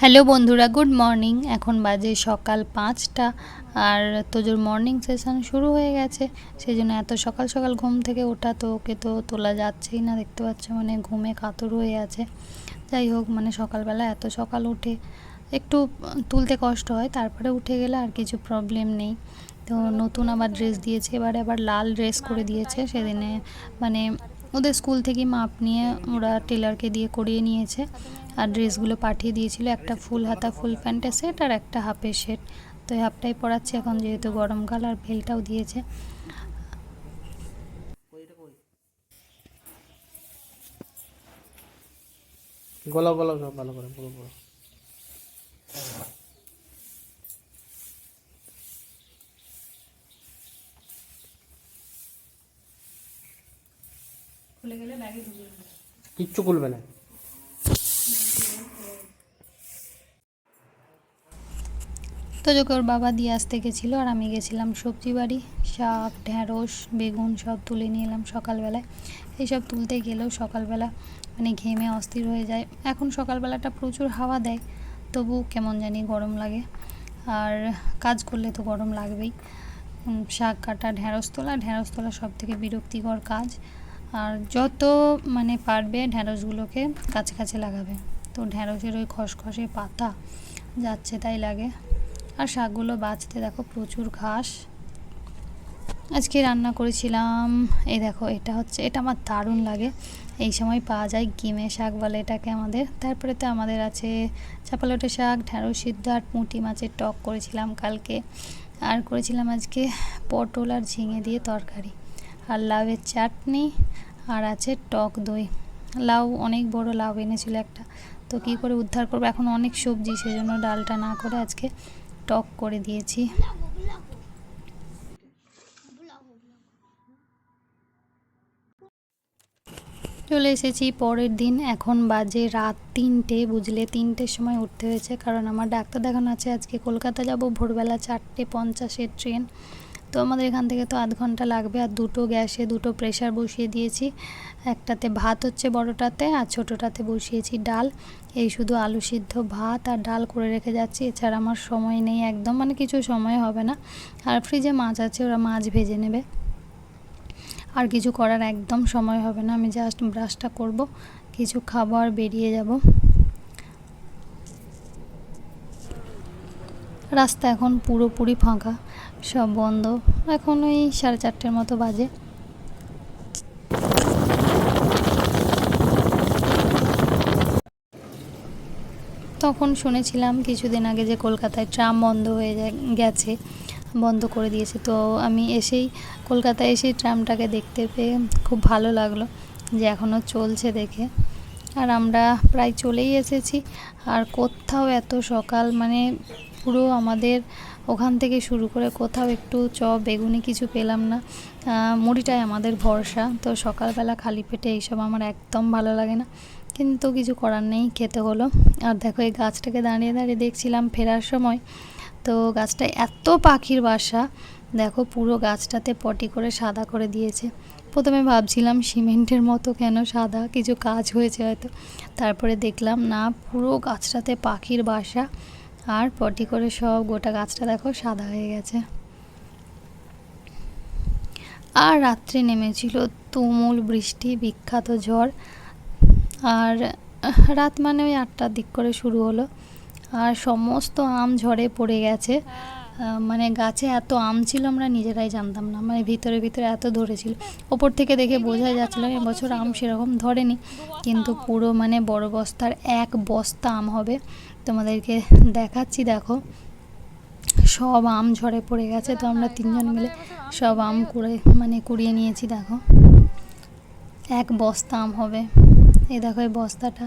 Hello বন্ধুরা, good morning. এখন বাজে সকাল পাঁচটা আর তোজোর মর্নিং সেশন শুরু হয়ে গেছে। সেই জন্য এত সকাল সকাল ঘুম থেকে ওঠা তো ওকে তো তোলা যাচ্ছেই না, দেখতে পাচ্ছ মানে ঘুমে কাতর হয়ে আছে। যাই হোক মানে সকালবেলা এত সকাল উঠে একটু তুলতে কষ্ট হয়, তারপরে উঠে গেলে আর কিছু প্রবলেম নেই। তো নতুন আবার ড্রেস দিয়েছে, এবারে আবার লাল ড্রেস করে দিয়েছে, সেদিনে মানে ওদের স্কুল থেকে মাপ নিয়ে ওরা টেলারকে দিয়ে করিয়ে নিয়েছে। আর ড্রেসগুলো পাঠিয়ে দিয়েছিল, একটা ফুল হাতা, ফুল প্যান্টের সেট আর একটা হাফের সেট। তো এই হাফটাই পরাচ্ছে এখন, যেহেতু গরমকাল আর ভেলটাও দিয়েছে। গলা গলা ভালো করে, পুরো পুরো। খুলে গেলে ব্যাগে ঢুকিয়ে কিচ্ছু খুলবে না। তো যখন ওর বাবা দিয়ে আসতে গেছিল আর আমি গেছিলাম সবজি বাড়ি শাক ঢ্যাঁড়স বেগুন সব তুলে নিয়ে এলাম সকালবেলায়। এইসব তুলতে গেলেও সকালবেলা মানে ঘেমে অস্থির হয়ে যায়। এখন সকালবেলাটা প্রচুর হাওয়া দেয় তবু কেমন জানি গরম লাগে। আর কাজ করলে তো গরম লাগবেই। শাক কাটা ঢ্যাঁড়স তোলা ঢ্যাঁড়স তোলা সব থেকে বিরক্তিকর কাজ। আর যত মানে পারবে ঢ্যাঁড়সগুলোকে কাছে কাছে লাগাবে। তো ঢ্যাঁড়সের ওই খসখসে পাতা যাচ্ছে তাই লাগে। আর শাকগুলো বাছতে দেখো প্রচুর ঘাস। আজকে রান্না করেছিলাম, এই দেখো এটা হচ্ছে, এটা আমার দারুণ লাগে। এই সময় পাওয়া যায় গিমে শাক বলে এটাকে আমাদের। তারপরে তো আমাদের আছে চাপালটে শাক ঢ্যাঁড়স সিদ্ধ আর পুঁটি মাছের টক করেছিলাম কালকে। আর করেছিলাম আজকে পটল আর ঝিঙে দিয়ে তরকারি। আর লাউয়ের চাটনি আর আছে টক দই। লাউ অনেক বড় লাউ এনেছিল একটা। তো কী করে উদ্ধার করব? এখন অনেক সবজি, সেজন্য ডালটা না করে আজকে টক করে দিয়েছি। চলে এসেছি পরের দিন। এখন বাজে রাত তিনটে, বুঝলে তিনটের সময় উঠতে হয়েছে। কারণ আমার ডাক্তার দেখানো আছে, আজকে কলকাতা যাব ভোরবেলা চারটে পঞ্চাশের ট্রেন। তো আমাদের এখান থেকে তো আধ ঘণ্টা লাগবে, আর দুটো গ্যাসে দুটো প্রেশার বসিয়ে দিয়েছি। একটাতে ভাত হচ্ছে বড়টাতে, আর ছোটোটাতে বসিয়েছি ডাল। এই শুধু আলু সিদ্ধ ভাত আর ডাল করে রেখে যাচ্ছি, এছাড়া আমার সময় নেই একদম মানে কিছু সময় হবে না। আর ফ্রিজে মাছ আছে, ওরা মাছ ভেজে নেবে। আর কিছু করার একদম সময় হবে না, আমি জাস্ট ব্রাশটা করব, কিছু খাব আর বেরিয়ে যাব। রাস্তা এখন পুরোপুরি ফাঁকা, সব বন্ধ। এখন ওই সাড়ে চারটের মতো বাজে। তখন শুনেছিলাম কিছুদিন আগে যে কলকাতায় ট্রাম বন্ধ হয়ে গেছে, বন্ধ করে দিয়েছে। তো আমি এসেই কলকাতায় এসেই ট্রামটাকে দেখতে পেয়ে খুব ভালো লাগল যে এখনও চলছে দেখে। আর আমরা প্রায় চলেই এসেছি। আর কোথাও এত সকাল মানে পুরো আমাদের ওখান থেকে শুরু করে কোথাও একটু চ বেগুনি কিছু পেলাম না। মুড়িটাই আমাদের ভরসা। তো সকালবেলা খালি পেটে এইসব আমার একদম ভালো লাগে না। কিন্তু কিছু করার নেই, খেতে হলো। আর দেখো এই গাছটাকে দাঁড়িয়ে দাঁড়িয়ে দেখছিলাম ফেরার সময়। তো গাছটায় এত পাখির বাসা। দেখো পুরো গাছটাতে পটি করে সাদা করে দিয়েছে। প্রথমে ভাবছিলাম সিমেন্টের মতো কেন সাদা, কিছু কাজ হয়েছে হয়তো। তারপরে দেখলাম না, পুরো গাছটাতে পাখির বাসা। আর পটি করে সব গোটা গাছটা দেখো সাদা হয়ে গেছে। আর রাত্রে নেমেছিল তুমুল বৃষ্টি, বিখ্যাত ঝড়। আর রাত মানে ওই আটটার দিক করে শুরু হলো। আর সমস্ত আম ঝড়ে পড়ে গেছে। মানে গাছে এত আম ছিল আমরা নিজেরাই জানতাম না। মানে ভিতরে ভিতরে এত ধরেছিল। ওপর থেকে দেখে বোঝাই যাচ্ছিল এবছর আম সেরকম ধরেনি। কিন্তু পুরো মানে বড় বস্তার এক বস্তা আম হবে। তোমাদেরকে দেখাচ্ছি দেখো। সব আম ঝরে পড়ে গেছে। তো আমরা তিনজন মিলে সব আম কুড়ে মানে কুড়িয়ে নিয়েছি দেখো। এক বস্তা আম হবে। এই দেখো এই বস্তাটা।